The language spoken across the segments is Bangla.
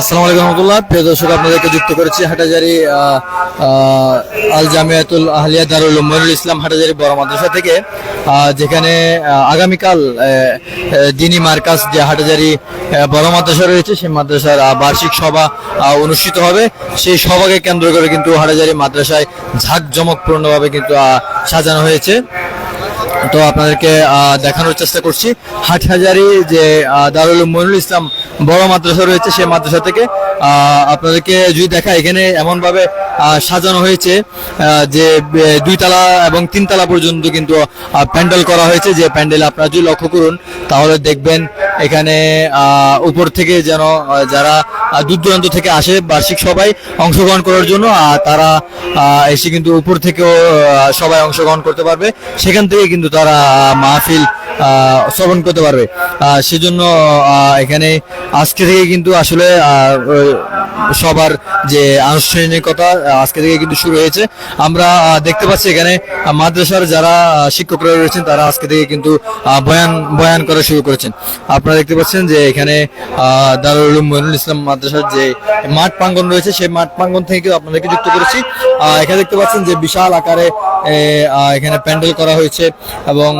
আসসালামু আলাইকুম রহমতুল্লাহ। প্রিয় দর্শক, আপনাদেরকে যুক্ত করেছি হাটাজারি আল জামিয়াতুল আহলিয়া দারুল মনিরুল ইসলাম হাটাজারি বড় মাদ্রাসা থেকে যেখানে আগামীকাল দিনী মার্কাজ যে হাটাজারি বড় মাদ্রাসা রয়েছে, সেই মাদ্রাসার বার্ষিক সভা অনুষ্ঠিত হবে। সেই সভাকে কেন্দ্র করে কিন্তু হাটাজারি মাদ্রাসায় ঝাঁকজমকপূর্ণভাবে কিন্তু সাজানো হয়েছে। তো আপনাদেরকে দেখানোর চেষ্টা করছি। হাটহাজারি যে দারুল মনিরুল ইসলাম বড় মাদ্রাসা রয়েছে, সেই মাদ্রাসা থেকে আপনাদেরকে যদি দেখা, এখানে এমনভাবে সাজানো হয়েছে যে দুই তালা এবং তিন তালা পর্যন্ত কিন্তু প্যান্ডেল করা হয়েছে। যে প্যান্ডেল আপনারা যদি লক্ষ্য করুন, তাহলে দেখবেন এখানে উপর থেকে যেন যারা দূর দূরান্ত থেকে আসে বার্ষিক সবাই অংশগ্রহণ করার জন্য, আর তারা এসে কিন্তু উপর থেকেও সবাই অংশগ্রহণ করতে পারবে। সেখান থেকে কিন্তু তারা মাহফিল শ্রবণ করতে পারবে। সেজন্য এখানে আজকে থেকে কিন্তু আসলে সবার যে আনুষ্ঠানিকতা আজকে থেকে কিন্তু শুরু হয়েছে। আমরা দেখতে পাচ্ছি এখানে মাদ্রাসার যারা শিক্ষকরা রয়েছেন তারা আজকে থেকে কিন্তু বয়ান বয়ান করা শুরু করেছেন। আপনারা দেখতে পাচ্ছেন যে এখানে দারুল মইনুল ইসলাম মাদ্রাসার যে মাঠ প্রাঙ্গন রয়েছে সেই মাঠ প্রাঙ্গন থেকে আপনাদেরকে যুক্ত করেছি। এখানে দেখতে পাচ্ছেন যে বিশাল আকারে এখানে প্যান্ডেল করা হয়েছে এবং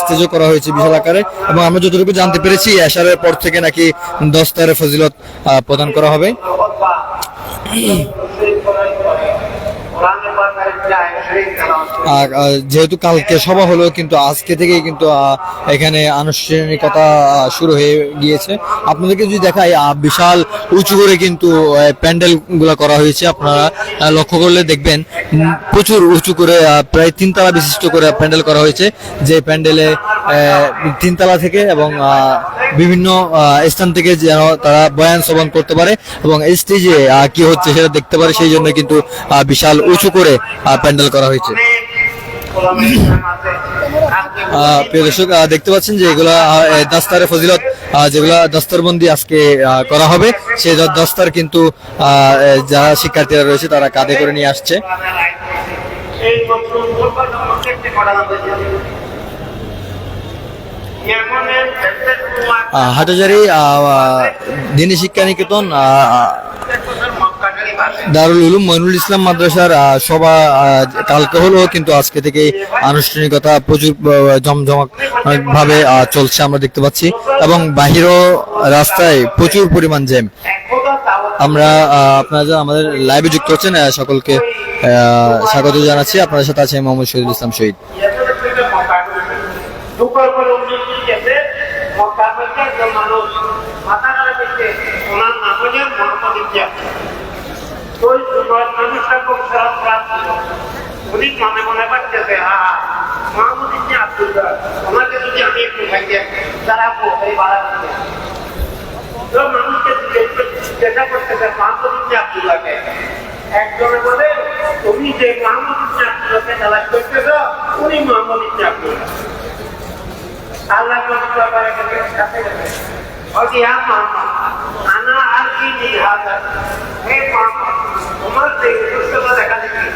স্টেজও করা হয়েছে বিশাল আকারে। এবং আমরা যতটুকু জানতে পেরেছি এশারের পর থেকে নাকি দশটারে ফজিলত আহ, প্রদান করা হবে। আর যেহেতু কালকে সভা হলো, কিন্তু আজকে থেকেই কিন্তু এখানে আনুষ্ঠানিকতা শুরু হয়ে গিয়েছে। আপনাদেরকে যদি দেখাই বিশাল উঁচু করে কিন্তু প্যান্ডেলগুলা করা হয়েছে। আপনারা লক্ষ্য করলে দেখবেন প্রচুর উঁচু করে প্রায় তিনতলা বিশিষ্ট করে প্যান্ডেল করা হয়েছে। যে প্যান্ডেলে তিনতলা থেকে এবং বিভিন্ন স্থান থেকে যেন তারা বয়ান শ্রবণ করতে পারে এবং স্টেজে কি হচ্ছে সেটা দেখতে পারে, সেই জন্য কিন্তু বিশাল উঁচু করে প্যান্ডেল করা হয়েছে। প্রিয় দর্শক দেখতে পাচ্ছেন যে এগুলা দাস্তারে ফজিলত যেগুলা দস্তরবন্দি আজকে করা হবে সেই দস্তার কিন্তু যারা শিক্ষার্থীরা রয়েছে তারা কাঁধে করে নিয়ে আসছে এই নতুন পরিকল্পনা প্রত্যেকটি করা হয়েছে এমনের ক্ষেত্রে তোমার আহ, হাটাজারি আহ, আহ, দিনী শিক্ষা নিকেতন দারুল উলুম মইনুল ইসলাম মাদ্রাসার সভা কালকে হলো কিন্তু আজকে থেকে আনুষ্ঠানিকতা প্রচুর জমজমাক ভাবে চলছে আমরা দেখতে পাচ্ছি। এবং বাহিরও রাস্তায় প্রচুর পরিমাণ জ্যাম। আমরা আপনারা আমাদের লাইভে যুক্ত হচ্ছেন সকলকে স্বাগত জানাচ্ছি। আপনাদের সাথে আছে মোহাম্মদ শহীদুল ইসলাম শহীদ। করে মানুষ মাথা খারাপ হয়েছে ওনার নাম হলেন মোহাম্মদ ইতিহাস মানুষটা খুব খারাপ উনি মনে মনে পারতেছে হা মোহাম্মদ আব্দুল্লাহ ওনাকে যদি আমি একটু খাইতে তারা এই দিতে তো মানুষকে জিজ্ঞাসা করতেছে মোহাম্মদ একজনে বলে তুমি যে মোহাম্মদ আব্দুল্লাহকে তালাশ করতেছ, উনি মোহাম্মদ ইবনে আব্দুল্লাহ। আল্লাহ রসুলের কাছে গেছে বলছি হ্যাঁ মোহাম্মদ আনা আর কি হাজার হে মোহাম্মদ তোমার যে সুস্থতা দেখা দেখি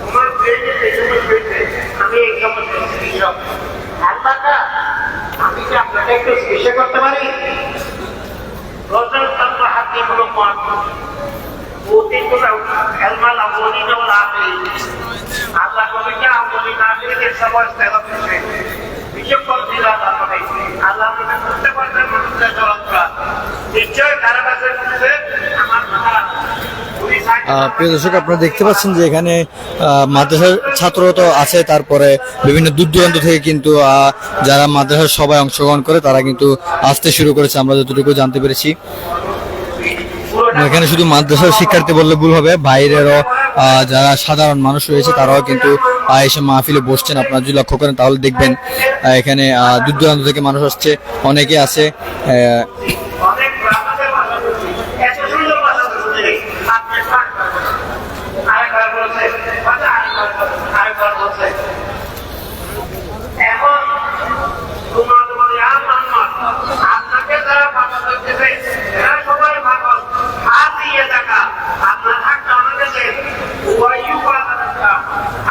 তোমার যে সমস্ত হয়েছে, আমি সমস্ত চিকিৎসক আল্লাহটা আমি কি আপনাকে একটু চিকিৎসা করতে পারি? রজল তান্ত্র হাতি হলো বলা আল্লাহ কবে কি আমলি না করে সবার প্রিয় দর্শক, আপনারা দেখতে পাচ্ছেন যে এখানে মাদ্রাসার ছাত্র তো আছে, তারপরে বিভিন্ন দূর দূরান্ত থেকে কিন্তু যারা মাদ্রাসার সবাই অংশগ্রহণ করে, তারা কিন্তু আসতে শুরু করেছে। আমরা যতটুকু জানতে পেরেছি। এখানে শুধু মাদ্রাসার শিক্ষার্থী বললে ভুল হবে, বাইরেরও যারা সাধারণ মানুষ রয়েছে তারাও কিন্তু এসে মাহফিলে বসছেন। আপনারা যদি লক্ষ্য করেন তাহলে দেখবেন এখানে দূর দূরান্ত থেকে মানুষ আসছে অনেকে আছে আহ, অনেক গ্রামের ভাষা বলছি। এত সুন্দর ভাষা বলছি। আপনি পাঠ করবেন। আরেকবার বলছে, ভাষা আরেকবার বলছে, আরেকবার বলছে। এখন তোমার বলে, "আ মোহাম্মদ, আপনাকে যারা পাগল করতেছে, এরা সবাই পাগল। হাত দিয়ে দেখা। আপনার হাতটা আমাকে দেন। ওয়াইউ পাতা দেখা।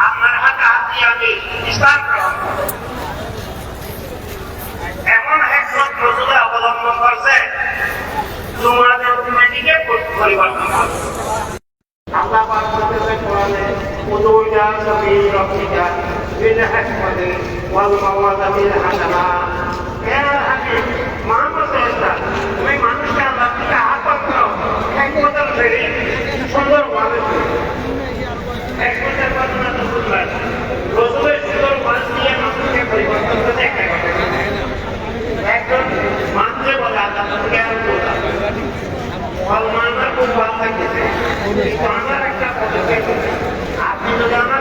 আপনার হাতে হাত দিয়ে আমি ইসলাম গ্রহণ করব। এমন একজন প্রজুলে অবলম্বন করছে পরিবর্তন হবে আল্লাহ পাক বলতেছে কোরআনে বিল হিকমাতি ওয়াল মাওয়াদাতিল হাসানা এর আগে মুহাম্মদ সাল্লাল্লাহু তুমি মানুষকে আল্লাহ থেকে আহ্বান করো হিকমতের ফেরি সুন্দর ভাবে হিকমতের কথা তো বুঝলেন রসুলের সুন্দর মানুষ নিয়ে মানুষকে পরিবর্তন করতে একটা কথা একজন মানুষে বলে আল্লাহ থেকে আর বললাম ফলমানটা খুব ভালো থাকতেছে কিন্তু আমার একটা পদক্ষেপ আপনি যদি আমাকে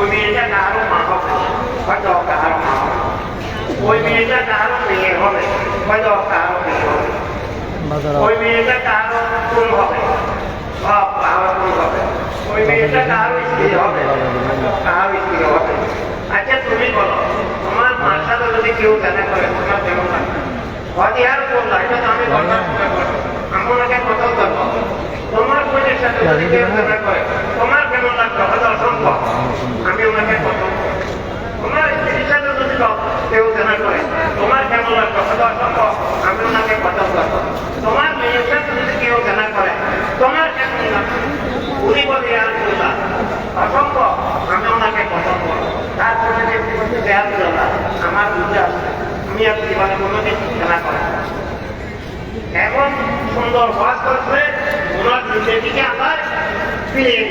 ওই মেয়েটা কারও মা হবে হয়তো কারও মা হবে ওই মেয়েটা কারও মেয়ে হবে হয়তো কারও মেয়ে হবে ওই মেয়েটা কারও ফুল হবে সব কারও ফুল হবে ওই মেয়েটা কারও স্ত্রী হবে কারও স্ত্রী হবে আচ্ছা তুমি বলো তোমার মার যদি কেউ দেখা করে তোমার কেমন লাগবে হয়তো আর আমি কথা আমি ওনাকে কথা করব তোমার বোনের সাথে যদি কেউ করে হয়তো আমি ওনাকে তোমার সাথে যদি কেউ দেখা করে, তোমার কেমন অসম্ভব আমি ওনাকে কথা করব তোমার সাথে যদি কেউ দেখা করে, তোমার কেমন উনি বলে, আর অসম্ভব, আমি ওনাকে কথা করব তারপরে যে দেয়াল আমার বুঝে আসছে। আমি আর জীবনে কোনোদিন খেলা করি। এমন সুন্দর বাস করছে ওনার নিজের দিকে আবার ফিরিয়ে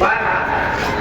বারবার